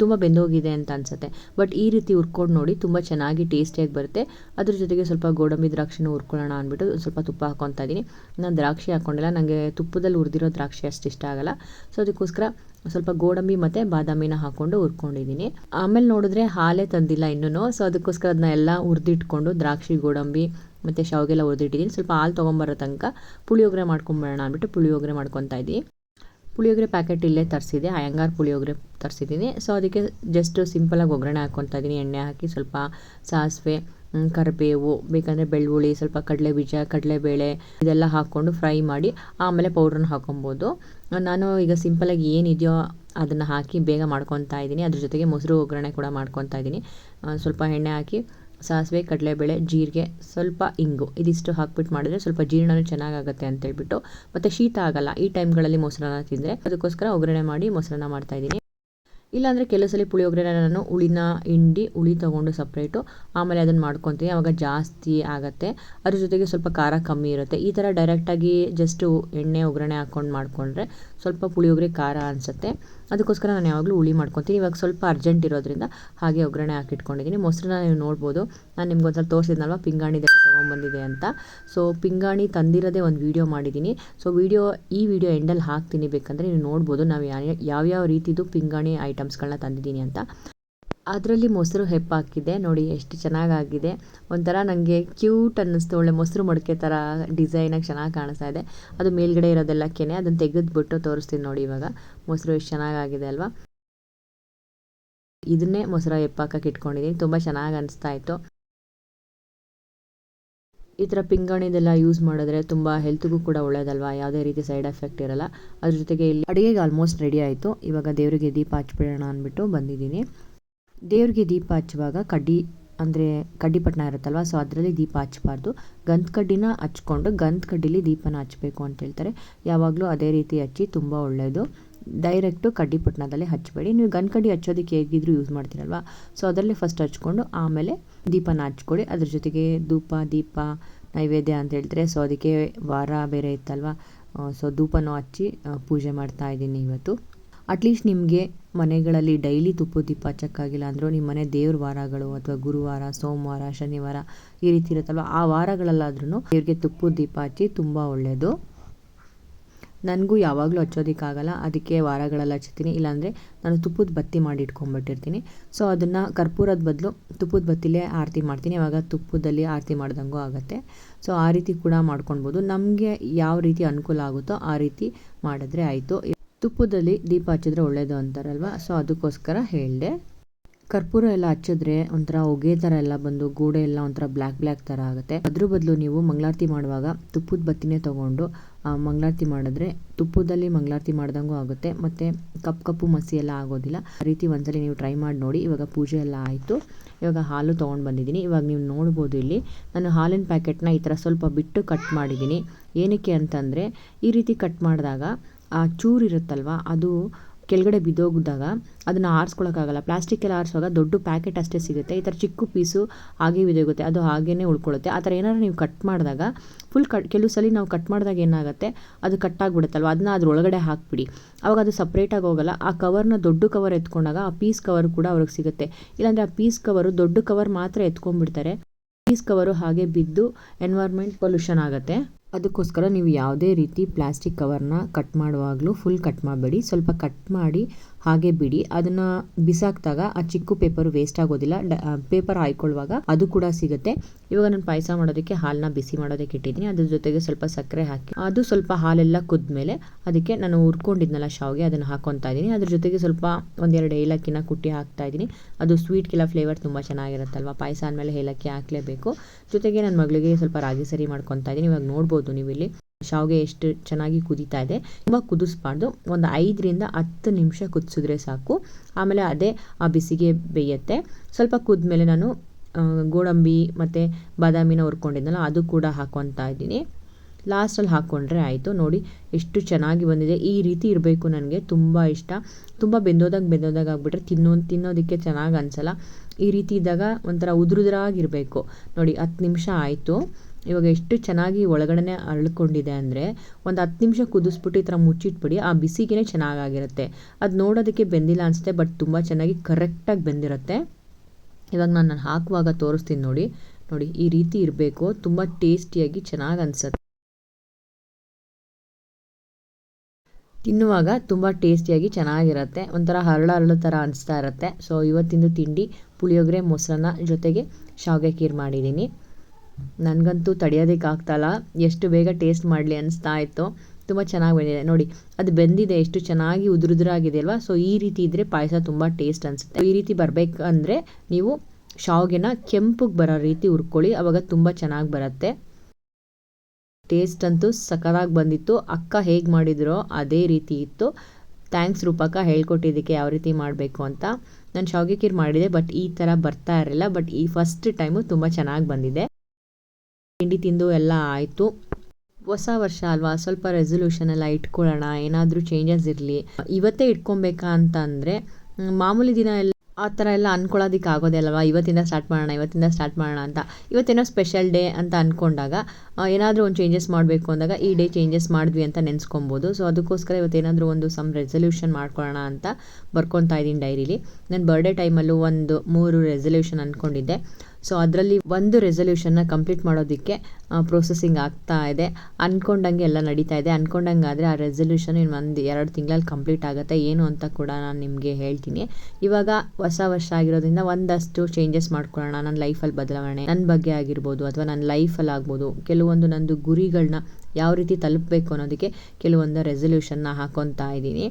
Speaker 1: ತುಂಬ ಬೆಂದೋಗಿದೆ ಅಂತ ಅನಿಸುತ್ತೆ. ಬಟ್ ಈ ರೀತಿ ಹುರ್ಕೊಂಡು ನೋಡಿ ತುಂಬ ಚೆನ್ನಾಗಿ ಟೇಸ್ಟಿಯಾಗಿ ಬರುತ್ತೆ. ಅದ್ರ ಜೊತೆಗೆ ಸ್ವಲ್ಪ ಗೋಡಂಬಿ ದ್ರಾಕ್ಷಿನೂ ಹುರ್ಕೊಳ್ಳೋಣ ಅಂದ್ಬಿಟ್ಟು ಸ್ವಲ್ಪ ತುಪ್ಪ ಹಾಕ್ಕೊತಾ ಇದ್ದೀನಿ ನಾನು ದ್ರಾಕ್ಷಿ ಹಾಕ್ಕೊಂಡಿಲ್ಲ ನನಗೆ ತುಪ್ಪದಲ್ಲಿ ಹುರಿದಿರೋ ದ್ರಾಕ್ಷಿ ಅಷ್ಟು ಇಷ್ಟ ಆಗಲ್ಲ. ಸೊ ಅದಕ್ಕೋಸ್ಕರ ಸ್ವಲ್ಪ ಗೋಡಂಬಿ ಮತ್ತು ಬಾದಾಮಿನ ಹಾಕ್ಕೊಂಡು ಹುರ್ಕೊಂಡಿದ್ದೀನಿ ಆಮೇಲೆ ನೋಡಿದ್ರೆ ಹಾಲೇ ತಂದಿಲ್ಲ ಇನ್ನೂ ಸೊ ಅದಕ್ಕೋಸ್ಕರ ಅದನ್ನ ಎಲ್ಲ ಹುರಿದಿಟ್ಕೊಂಡು ದ್ರಾಕ್ಷಿ, ಗೋಡಂಬಿ ಮತ್ತು ಶಾವಿಗೆಲ್ಲ ಹುರಿದಿಟ್ಟಿದ್ದೀನಿ ಸ್ವಲ್ಪ ಹಾಲು ತೊಗೊಂಬರೋ ತನಕ ಪುಳಿಯೋಗರೆ ಮಾಡ್ಕೊಂಬರೋಣ ಅಂದ್ಬಿಟ್ಟು ಪುಳಿಯೋಗರೆ ಮಾಡ್ಕೊತಾ ಇದ್ದೀನಿ ಪುಳಿಯೋಗರೆ ಪ್ಯಾಕೆಟ್ ಇಲ್ಲೇ ತರಿಸಿದೆ. ಅಯ್ಯಂಗಾರ್ ಪುಳಿಯೋಗರೆ ತರಿಸಿದ್ದೀನಿ ಸೊ ಅದಕ್ಕೆ ಜಸ್ಟ್ ಸಿಂಪಲಾಗಿ ಒಗ್ಗರಣೆ ಹಾಕ್ಕೊತಾ ಇದ್ದೀನಿ ಎಣ್ಣೆ ಹಾಕಿ ಸ್ವಲ್ಪ ಸಾಸಿವೆ ಕರಿಬೇವು, ಬೇಕಂದರೆ ಬೆಳ್ಳುಳ್ಳಿ, ಸ್ವಲ್ಪ ಕಡಲೆ ಬೀಜ ಕಡಲೆಬೇಳೆ ಇದೆಲ್ಲ ಹಾಕ್ಕೊಂಡು ಫ್ರೈ ಮಾಡಿ ಆಮೇಲೆ ಪೌಡ್ರನ್ನ ಹಾಕೊಬೋದು ನಾನು ಈಗ ಸಿಂಪಲಾಗಿ ಏನಿದೆಯೋ ಅದನ್ನು ಹಾಕಿ ಬೇಗ ಮಾಡ್ಕೊತಾ ಇದ್ದೀನಿ ಅದ್ರ ಜೊತೆಗೆ ಮೊಸರು ಒಗ್ಗರಣೆ ಕೂಡ ಮಾಡ್ಕೊತಾ ಇದ್ದೀನಿ ಸ್ವಲ್ಪ ಎಣ್ಣೆ ಹಾಕಿ ಸಾಸಿವೆ, ಕಡಲೆಬೇಳೆ, ಜೀರಿಗೆ, ಸ್ವಲ್ಪ ಇಂಗು ಇದಿಷ್ಟು ಹಾಕ್ಬಿಟ್ಟು ಮಾಡಿದ್ರೆ ಸ್ವಲ್ಪ ಜೀರ್ಣನೂ ಚೆನ್ನಾಗಾಗುತ್ತೆ ಅಂತ ಹೇಳ್ಬಿಟ್ಟು ಮತ್ತು ಶೀತ ಆಗಲ್ಲ. ಈ ಟೈಮ್ಗಳಲ್ಲಿ ಮೊಸರನ್ನ ತಿಂದರೆ ಅದಕ್ಕೋಸ್ಕರ ಒಗ್ಗರಣೆ ಮಾಡಿ ಮೊಸರನ್ನ ಮಾಡ್ತಾಯಿದ್ದೀನಿ ಇಲ್ಲಾಂದರೆ ಕೆಲವು ಸಲ ಪುಳಿಯೋಗರೆ ನಾನು ಹುಳಿನ ಹಿಂಡಿ, ಹುಳಿ ತೊಗೊಂಡು ಸಪ್ರೇಟು ಆಮೇಲೆ ಅದನ್ನು ಮಾಡ್ಕೊತೀನಿ. ಆವಾಗ ಜಾಸ್ತಿ ಆಗುತ್ತೆ. ಅದ್ರ ಜೊತೆಗೆ ಸ್ವಲ್ಪ ಖಾರ ಕಮ್ಮಿ ಇರುತ್ತೆ. ಈ ಥರ ಡೈರೆಕ್ಟಾಗಿ ಜಸ್ಟು ಎಣ್ಣೆ, ಒಗ್ಗರಣೆ ಹಾಕ್ಕೊಂಡು ಮಾಡಿಕೊಂಡ್ರೆ ಸ್ವಲ್ಪ ಪುಳಿಯೋಗರೆ ಖಾರ ಅನಿಸುತ್ತೆ. ಅದಕ್ಕೋಸ್ಕರ ನಾನು ಯಾವಾಗಲೂ ಹುಳಿ ಮಾಡ್ಕೊತೀನಿ. ಇವಾಗ ಸ್ವಲ್ಪ ಅರ್ಜೆಂಟ್ ಇರೋದ್ರಿಂದ ಹಾಗೆ ಒಗ್ಗರಣೆ ಹಾಕಿಟ್ಕೊಂಡಿದ್ದೀನಿ ಮೊಸರನ್ನ ನೀವು ನೋಡ್ಬೋದು. ನಾನು ನಿಮ್ಗೆ ಒಂದ್ಸಲ ತೋರಿಸಿದ್ನಲ್ವ? ಪಿಂಗಾಣಿದೆಲ್ಲ ತೊಗೊಂಬಂದಿದೆ ಅಂತ. ಸೊ ಪಿಂಗಾಣಿ ತಂದಿರೋದೇ ಒಂದು ವೀಡಿಯೋ ಮಾಡಿದ್ದೀನಿ. ಸೊ ವೀಡಿಯೋ ಈ ವಿಡಿಯೋ ಎಂಡಲ್ಲಿ ಹಾಕ್ತೀನಿ. ಬೇಕಂದರೆ ನೀವು ನೋಡ್ಬೋದು. ನಾವು ಯಾವ್ಯಾವ ರೀತಿದು ಪಿಂಗಾಣಿ ಐಟಮ್ಸ್ಗಳನ್ನ ತಂದಿದ್ದೀನಿ ಅಂತ. ಅದರಲ್ಲಿ ಮೊಸರು ಹೆಪ್ಪಾಕಿದೆ. ನೋಡಿ ಎಷ್ಟು ಚೆನ್ನಾಗಾಗಿದೆ. ಒಂಥರ ನನಗೆ ಕ್ಯೂಟ್ ಅನ್ನಿಸ್ತು. ಒಳ್ಳೆ ಮೊಸರು ಮಡಕೆ ಥರ ಡಿಸೈನಾಗಿ ಚೆನ್ನಾಗಿ ಕಾಣಿಸ್ತಾ ಇದೆ. ಅದು ಮೇಲ್ಗಡೆ ಕೆನೆ ಅದನ್ನು ತೆಗೆದುಬಿಟ್ಟು ತೋರಿಸ್ತೀನಿ ನೋಡಿ ಇವಾಗ. ಮೊಸರು ಎಷ್ಟು ಚೆನ್ನಾಗಾಗಿದೆ ಅಲ್ವಾ? ಇದನ್ನೇ ಮೊಸರು ಹೆಪ್ಪಾಕಕ್ಕೆ ಇಟ್ಕೊಂಡಿದ್ದೀನಿ ತುಂಬ ಚೆನ್ನಾಗಿ ಅನಿಸ್ತಾ ಇತ್ತು. ಈ ಥರ ಪಿಂಗಾಣಿದೆಲ್ಲ ಯೂಸ್ ಮಾಡಿದ್ರೆ ತುಂಬ ಹೆಲ್ತ್ಗೂ ಕೂಡ ಒಳ್ಳೇದಲ್ವಾ? ಯಾವುದೇ ರೀತಿ ಸೈಡ್ ಎಫೆಕ್ಟ್ ಇರಲ್ಲ. ಅದ್ರ ಜೊತೆಗೆ ಇಲ್ಲಿ ಅಡುಗೆಗೆ ಆಲ್ಮೋಸ್ಟ್ ರೆಡಿ ಆಯಿತು. ಇವಾಗ ದೇವರಿಗೆ ದೀಪ ಹಚ್ಬಿಡೋಣ ಅಂದ್ಬಿಟ್ಟು ಬಂದಿದ್ದೀನಿ. ದೇವ್ರಿಗೆ ದೀಪ ಹಚ್ಚುವಾಗ ಕಡ್ಡಿ ಅಂದರೆ ಕಡ್ಡಿ ಪಟ್ಟಣ ಇರುತ್ತಲ್ವ ಸೊ ಅದರಲ್ಲಿ ದೀಪ ಹಚ್ಚಬಾರ್ದು. ಗಂಧ ಕಡ್ಡಿನ ಹಚ್ಕೊಂಡು ಗಂಧ ಕಡ್ಡಿಲಿ ದೀಪನ ಹಚ್ಚಬೇಕು ಅಂತ ಹೇಳ್ತಾರೆ. ಯಾವಾಗಲೂ ಅದೇ ರೀತಿ ಹಚ್ಚಿ ತುಂಬ ಒಳ್ಳೆಯದು ಡೈರೆಕ್ಟು ಕಡ್ಡಿ ಕಡ್ಡಿಪಟ್ಟಣದಲ್ಲಿ ಹಚ್ಚಬೇಡಿ. ನೀವು ಗಂಧ ಕಡ್ಡಿ ಹಚ್ಚೋದಕ್ಕೆ ಹೇಗಿದ್ರು ಯೂಸ್ ಮಾಡ್ತೀರಲ್ವ ಸೊ ಅದರಲ್ಲಿ ಫಸ್ಟ್ ಹಚ್ಕೊಂಡು ಆಮೇಲೆ ದೀಪನ ಹಚ್ಕೊಳ್ಳಿ. ಅದ್ರ ಜೊತೆಗೆ ಧೂಪ, ದೀಪ, ನೈವೇದ್ಯ ಅಂತ ಹೇಳ್ತಾರೆ. ಸೊ ಅದಕ್ಕೆ ವಾರ ಬೇರೆ ಇತ್ತಲ್ವ ಸೊ ಧೂಪನೂ ಹಚ್ಚಿ ಪೂಜೆ ಮಾಡ್ತಾ ಇದ್ದೀನಿ ಇವತ್ತು. ಅಟ್ಲೀಸ್ಟ್ ನಿಮಗೆ ಮನೆಗಳಲ್ಲಿ ಡೈಲಿ ತುಪ್ಪದ ದೀಪ ಹಚ್ಚಕ್ಕಾಗಿಲ್ಲ ಅಂದರೂ ನಿಮ್ಮ ಮನೆ ದೇವ್ರ ವಾರಗಳು ಅಥವಾ ಗುರುವಾರ, ಸೋಮವಾರ, ಶನಿವಾರ ಈ ರೀತಿ ಇರುತ್ತಲ್ವ? ಆ ವಾರಗಳಲ್ಲಾದ್ರೂ ದೇವ್ರಿಗೆ ತುಪ್ಪದ ದೀಪ ಹಚ್ಚಿ ತುಂಬ ಒಳ್ಳೆಯದು ನನಗೂ ಯಾವಾಗಲೂ ಹಚ್ಚೋದಕ್ಕಾಗಲ್ಲ, ಅದಕ್ಕೆ ವಾರಗಳೆಲ್ಲ ಹಚ್ತೀನಿ ಇಲ್ಲಾಂದರೆ ನಾನು ತುಪ್ಪದ ಬತ್ತಿ ಮಾಡಿ ಇಟ್ಕೊಂಡ್ಬಿಟ್ಟಿರ್ತೀನಿ. ಸೊ ಅದನ್ನು ಕರ್ಪೂರದ ಬದಲು ತುಪ್ಪದ ಬತ್ತಿಲೇ ಆರತಿ ಮಾಡ್ತೀನಿ. ಆವಾಗ ತುಪ್ಪದಲ್ಲಿ ಆರತಿ ಮಾಡ್ದಂಗೂ ಆಗುತ್ತೆ. ಸೊ ಆ ರೀತಿ ಕೂಡ ಮಾಡ್ಕೊಳ್ಬೋದು ನಮಗೆ ಯಾವ ರೀತಿ ಅನುಕೂಲ ಆಗುತ್ತೋ ಆ ರೀತಿ ಮಾಡಿದ್ರೆ ಆಯಿತು. ತುಪ್ಪದಲ್ಲಿ ದೀಪ ಹಚ್ಚಿದ್ರೆ ಒಳ್ಳೆಯದು ಅಂತಾರಲ್ವ? ಸೊ ಅದಕ್ಕೋಸ್ಕರ ಹೇಳಿದೆ. ಕರ್ಪೂರ ಎಲ್ಲ ಹಚ್ಚಿದ್ರೆ ಒಂಥರ ಹೊಗೆ ಥರ ಎಲ್ಲ ಬಂದು ಗೋಡೆ ಎಲ್ಲ ಒಂಥರ ಬ್ಲ್ಯಾಕ್ ಬ್ಲ್ಯಾಕ್ ಥರ ಆಗುತ್ತೆ. ಅದ್ರ ಬದಲು ನೀವು ಮಂಗಳಾರತಿ ಮಾಡುವಾಗ ತುಪ್ಪದ ಬತ್ತಿನೇ ತೊಗೊಂಡು ಮಂಗಳಾರತಿ ಮಾಡಿದ್ರೆ ತುಪ್ಪದಲ್ಲಿ ಮಂಗಳಾರತಿ ಮಾಡ್ದಂಗೂ ಆಗುತ್ತೆ. ಮತ್ತು ಕಪ್ಪು ಕಪ್ಪು ಮಸಿ ಎಲ್ಲ ಆಗೋದಿಲ್ಲ. ಆ ರೀತಿ ಒಂದ್ಸಲಿ ನೀವು ಟ್ರೈ ಮಾಡಿ ನೋಡಿ. ಇವಾಗ ಪೂಜೆ ಎಲ್ಲ ಆಯಿತು. ಇವಾಗ ಹಾಲು ತೊಗೊಂಡು ಬಂದಿದ್ದೀನಿ. ಇವಾಗ ನೀವು ನೋಡ್ಬೋದು ಇಲ್ಲಿ ನಾನು ಹಾಲಿನ ಪ್ಯಾಕೆಟ್ನ ಈ ಥರ ಸ್ವಲ್ಪ ಬಿಟ್ಟು ಕಟ್ ಮಾಡಿದ್ದೀನಿ. ಏನಕ್ಕೆ ಅಂತಂದರೆ ಈ ರೀತಿ ಕಟ್ ಮಾಡಿದಾಗ ಆ ಚೂರು ಇರುತ್ತಲ್ವ, ಅದು ಕೆಳಗಡೆ ಬಿದ್ದೋಗಿದ್ದಾಗ ಅದನ್ನು ಆರಿಸ್ಕೊಳ್ಳೋಕ್ಕಾಗಲ್ಲ ಪ್ಲಾಸ್ಟಿಕ್ಕೆಲ್ಲ ಆರಿಸುವಾಗ ದೊಡ್ಡ ಪ್ಯಾಕೆಟ್ ಅಷ್ಟೇ ಸಿಗುತ್ತೆ. ಈ ಥರ ಚಿಕ್ಕ ಪೀಸು ಹಾಗೆ ಬಿದ್ದೋಗುತ್ತೆ. ಅದು ಹಾಗೇ ಉಳ್ಕೊಳ್ಳುತ್ತೆ. ಆ ಥರ ಏನಾದ್ರು ನೀವು ಕಟ್ ಮಾಡಿದಾಗ ಫುಲ್ ಕಟ್ ಕೆಲವು ಸಲ ನಾವು ಕಟ್ ಮಾಡಿದಾಗ ಏನಾಗುತ್ತೆ, ಅದು ಕಟ್ ಆಗಿಬಿಡುತ್ತಲ್ವ? ಅದನ್ನ ಅದ್ರ ಒಳಗಡೆ ಹಾಕ್ಬಿಡಿ. ಅವಾಗ ಅದು ಸಪ್ರೇಟಾಗಿ ಹೋಗಲ್ಲ. ಆ ಕವರ್ನ ದೊಡ್ಡ ಕವರ್ ಎತ್ಕೊಂಡಾಗ ಆ ಪೀಸ್ ಕವರ್ ಕೂಡ ಅವ್ರಿಗೆ ಸಿಗುತ್ತೆ. ಇಲ್ಲಾಂದರೆ ಆ ಪೀಸ್ ಕವರು ದೊಡ್ಡ ಕವರ್ ಮಾತ್ರ ಎತ್ಕೊಂಡ್ಬಿಡ್ತಾರೆ. ಪೀಸ್ ಕವರು ಹಾಗೆ ಬಿದ್ದು ಎನ್ವೈರ್ಮೆಂಟ್ ಪೊಲ್ಯೂಷನ್ ಆಗುತ್ತೆ. ಅದಕ್ಕೋಸ್ಕರ ನೀವು ಯಾವುದೇ ರೀತಿ ಪ್ಲಾಸ್ಟಿಕ್ ಕವರ್ನ ಕಟ್ ಮಾಡುವಾಗಲೂ ಫುಲ್ ಕಟ್ ಮಾಡಬೇಡಿ. ಸ್ವಲ್ಪ ಕಟ್ ಮಾಡಿ ಹಾಗೆ ಬಿಡಿ. ಅದನ್ನು ಬಿಸಾಕಿದಾಗ ಆ ಚಿಕ್ಕ ಪೇಪರ್ ವೇಸ್ಟ್ ಆಗೋದಿಲ್ಲ. ಪೇಪರ್ ಹಾಯ್ಕೊಳ್ಳುವಾಗ ಅದು ಕೂಡ ಸಿಗುತ್ತೆ. ಇವಾಗ ನಾನು ಪಾಯಸ ಮಾಡೋದಕ್ಕೆ ಹಾಲನ್ನ ಬಿಸಿ ಮಾಡೋದಕ್ಕೆ ಇಟ್ಟಿದ್ದೀನಿ. ಅದ್ರ ಜೊತೆಗೆ ಸ್ವಲ್ಪ ಸಕ್ಕರೆ ಹಾಕಿ, ಅದು ಸ್ವಲ್ಪ ಹಾಲೆಲ್ಲ ಕುದ್ಮೇಲೆ ಅದಕ್ಕೆ ನಾನು ಹುರ್ಕೊಂಡಿದ್ನಲ್ಲ ಶಾವ್ಗೆ, ಅದನ್ನು ಹಾಕೊತಾ ಇದ್ದೀನಿ. ಅದ್ರ ಜೊತೆಗೆ ಸ್ವಲ್ಪ ಒಂದೆರಡು ಏಲಕ್ಕಿನ ಕುಟ್ಟಿ ಹಾಕ್ತಾ ಇದ್ದೀನಿ. ಅದು ಸ್ವೀಟ್ಗೆಲ್ಲ ಫ್ಲೇವರ್ ತುಂಬ ಚೆನ್ನಾಗಿರುತ್ತಲ್ವ? ಪಾಯಸ ಅಂದಮೇಲೆ ಏಲಕ್ಕಿ ಹಾಕಲೇಬೇಕು. ಜೊತೆಗೆ ನನ್ನ ಮಗಳಿಗೆ ಸ್ವಲ್ಪ ರಾಗಿ ಸರಿ ಮಾಡ್ಕೊತಾ ಇದ್ದೀನಿ. ಇವಾಗ ನೋಡ್ಬೋದು ನೀವು ಇಲ್ಲಿ ಶಾವಿಗೆ ಎಷ್ಟು ಚೆನ್ನಾಗಿ ಕುದೀತಾ ಇದೆ. ತುಂಬ ಕುದಿಸ್ಬಾರ್ದು. ಒಂದು ಐದರಿಂದ ಹತ್ತು ನಿಮಿಷ ಕುದಿಸಿದ್ರೆ ಸಾಕು. ಆಮೇಲೆ ಅದೇ ಆ ಬಿಸಿಗೆ ಬೇಯುತ್ತೆ. ಸ್ವಲ್ಪ ಕುದ್ಮೇಲೆ ನಾನು ಗೋಡಂಬಿ ಮತ್ತು ಬಾದಾಮಿನ ಹುರ್ಕೊಂಡಿದ್ನಲ್ಲ, ಅದು ಕೂಡ ಹಾಕ್ಕೊತಾ ಇದ್ದೀನಿ. ಲಾಸ್ಟಲ್ಲಿ ಹಾಕ್ಕೊಂಡ್ರೆ ಆಯಿತು. ನೋಡಿ, ಎಷ್ಟು ಚೆನ್ನಾಗಿ ಬಂದಿದೆ. ಈ ರೀತಿ ಇರಬೇಕು ನನಗೆ. ತುಂಬ ಇಷ್ಟ. ತುಂಬ ಬೆಂದೋದಾಗ ಬೆಂದೋದಾಗ ಆಗಿಬಿಟ್ರೆ ತಿನ್ನೋ, ತಿನ್ನೋದಕ್ಕೆ ಚೆನ್ನಾಗಿ ಅನಿಸಲ್ಲ. ಈ ರೀತಿ ಇದ್ದಾಗ ಒಂಥರ ಉದುರುದ್ರಾಗಿರಬೇಕು ನೋಡಿ, ಹತ್ತು ನಿಮಿಷ ಆಯಿತು. ಇವಾಗ ಎಷ್ಟು ಚೆನ್ನಾಗಿ ಒಳಗಡೆ ಅರಳ್ಕೊಂಡಿದೆ ಅಂದರೆ ಒಂದು ಹತ್ತು ನಿಮಿಷ ಕುದಿಸ್ಬಿಟ್ಟು ಈ ಥರ ಮುಚ್ಚಿಟ್ಬಿಡಿ, ಆ ಬಿಸಿಗೇ ಚೆನ್ನಾಗಾಗಿರುತ್ತೆ. ಅದು ನೋಡೋದಕ್ಕೆ ಬೆಂದಿಲ್ಲ ಅನಿಸುತ್ತೆ, ಬಟ್ ತುಂಬ ಚೆನ್ನಾಗಿ ಕರೆಕ್ಟಾಗಿ ಬೆಂದಿರುತ್ತೆ. ಇವಾಗ ನಾನು ನಾನು ಹಾಕುವಾಗ ತೋರಿಸ್ತೀನಿ ನೋಡಿ. ನೋಡಿ, ಈ ರೀತಿ ಇರಬೇಕು, ತುಂಬ ಟೇಸ್ಟಿಯಾಗಿ ಚೆನ್ನಾಗಿ ಅನ್ಸುತ್ತೆ. ತಿನ್ನುವಾಗ ತುಂಬ ಟೇಸ್ಟಿಯಾಗಿ ಚೆನ್ನಾಗಿರುತ್ತೆ. ಒಂಥರ ಹರಳು ಹರಳು ಥರ ಅನಿಸ್ತಾ ಇರುತ್ತೆ. ಸೊ ಇವತ್ತಿಂದು ತಿಂಡಿ, ಪುಳಿಯೋಗರೆ, ಮೊಸರನ್ನ ಜೊತೆಗೆ ಶಾವಿಗೆ ಖೀರ್ ಮಾಡಿದ್ದೀನಿ. ನನಗಂತೂ ತಡೆಯೋದಕ್ಕೆ ಇಲ್ಲ ಎಷ್ಟು ಬೇಗ ಟೇಸ್ಟ್ ಮಾಡಲಿ ಅನಿಸ್ತಾ ಇತ್ತು. ತುಂಬ ಚೆನ್ನಾಗಿ ಬಂದಿದೆ. ನೋಡಿ, ಅದು ಬೆಂದಿದೆ, ಎಷ್ಟು ಚೆನ್ನಾಗಿ ಉದುರುದುರಾಗಿದೆ ಅಲ್ವಾ ಸೊ ಈ ರೀತಿ ಇದ್ದರೆ ಪಾಯಸ ತುಂಬ ಟೇಸ್ಟ್ ಅನಿಸುತ್ತೆ. ಈ ರೀತಿ ಬರಬೇಕಂದ್ರೆ ನೀವು ಶಾವ್ಗೆನ ಕೆಂಪಗೆ ಬರೋ ರೀತಿ ಹುರ್ಕೊಳ್ಳಿ. ಅವಾಗ ತುಂಬ ಚೆನ್ನಾಗಿ ಬರುತ್ತೆ. ಟೇಸ್ಟ್ ಅಂತೂ ಸಖತ್ತಾಗಿ ಬಂದಿತ್ತು. ಅಕ್ಕ ಹೇಗೆ ಮಾಡಿದ್ರೋ ಅದೇ ರೀತಿ ಇತ್ತು. ಥ್ಯಾಂಕ್ಸ್ ರೂಪಕ ಹೇಳ್ಕೊಟ್ಟಿದ್ದಕ್ಕೆ ಯಾವ ರೀತಿ ಮಾಡಬೇಕು ಅಂತ. ನಾನು ಶಾವಿಗೆ ಖೀರ್ ಮಾಡಿದೆ, ಬಟ್ ಈ ಥರ ಬರ್ತಾ ಇರಲಿಲ್ಲ. ಬಟ್ ಈ ಫಸ್ಟ್ ಟೈಮು ತುಂಬ ಚೆನ್ನಾಗಿ ಬಂದಿದೆ. ತಿಂಡಿ ತಿಂದು ಎಲ್ಲ ಆಯಿತು. ಹೊಸ ವರ್ಷ ಅಲ್ವಾ? ಸ್ವಲ್ಪ ರೆಸೊಲ್ಯೂಷನ್ ಎಲ್ಲ ಇಟ್ಕೊಳ್ಳೋಣ. ಏನಾದರೂ ಚೇಂಜಸ್ ಇರಲಿ. ಇವತ್ತೇ ಇಟ್ಕೊಬೇಕಾ ಅಂತ ಅಂದರೆ ಮಾಮೂಲಿ ದಿನ ಎಲ್ಲ ಆ ಥರ ಎಲ್ಲ ಅಂದ್ಕೊಳ್ಳೋದಕ್ಕೆ ಆಗೋದೇ ಅಲ್ವಾ? ಇವತ್ತಿಂದ ಸ್ಟಾರ್ಟ್ ಮಾಡೋಣ, ಇವತ್ತಿಂದ ಸ್ಟಾರ್ಟ್ ಮಾಡೋಣ ಅಂತ. ಇವತ್ತೇನೋ ಸ್ಪೆಷಲ್ ಡೇ ಅಂತ ಅಂದ್ಕೊಂಡಾಗ ಏನಾದರೂ ಒಂದು ಚೇಂಜಸ್ ಮಾಡಬೇಕು ಅಂದಾಗ ಈ ಡೇ ಚೇಂಜಸ್ ಮಾಡಿದ್ವಿ ಅಂತ ನೆನೆಸ್ಕೊಬೋದು ಸೊ ಅದಕ್ಕೋಸ್ಕರ ಇವತ್ತೇನಾದರೂ ಒಂದು ಸಮ್ ರೆಸೊಲ್ಯೂಷನ್ ಮಾಡ್ಕೊಳ್ಳೋಣ ಅಂತ ಬರ್ಕೊತಾ ಇದ್ದೀನಿ ಡೈರಿಲಿ ನನ್ನ ಬರ್ಡೇ ಟೈಮಲ್ಲೂ ಒಂದು ಮೂರು ರೆಸೊಲ್ಯೂಷನ್ ಅಂದ್ಕೊಂಡಿದ್ದೆ ಸೊ ಅದರಲ್ಲಿ ಒಂದು ರೆಸೊಲ್ಯೂಷನ್ನ ಕಂಪ್ಲೀಟ್ ಮಾಡೋದಕ್ಕೆ ಪ್ರೊಸೆಸಿಂಗ್ ಆಗ್ತಾ ಇದೆ. ಅಂದ್ಕೊಂಡಂಗೆ ಎಲ್ಲ ನಡೀತಾ ಇದೆ. ಅಂದ್ಕೊಂಡಂಗೆ ಆದರೆ ಆ ರೆಸೊಲ್ಯೂಷನ್ ಒಂದು ಎರಡು ತಿಂಗಳಲ್ಲಿ ಕಂಪ್ಲೀಟ್ ಆಗುತ್ತೆ. ಏನು ಅಂತ ಕೂಡ ನಾನು ನಿಮಗೆ ಹೇಳ್ತೀನಿ. ಇವಾಗ ಹೊಸ ವರ್ಷ ಆಗಿರೋದ್ರಿಂದ ಒಂದಷ್ಟು ಚೇಂಜಸ್ ಮಾಡ್ಕೊಳ್ಳೋಣ. ನನ್ನ ಲೈಫಲ್ಲಿ ಬದಲಾವಣೆ ನನ್ನ ಬಗ್ಗೆ ಆಗಿರ್ಬೋದು ಅಥವಾ ನನ್ನ ಲೈಫಲ್ಲಿ ಆಗ್ಬೋದು. ಕೆಲವೊಂದು ನಂದು ಗುರಿಗಳನ್ನ ಯಾವ ರೀತಿ ತಲುಪಬೇಕು ಅನ್ನೋದಕ್ಕೆ ಕೆಲವೊಂದು ರೆಸೊಲ್ಯೂಷನ್ನ ಹಾಕೊತಾ ಇದ್ದೀನಿ.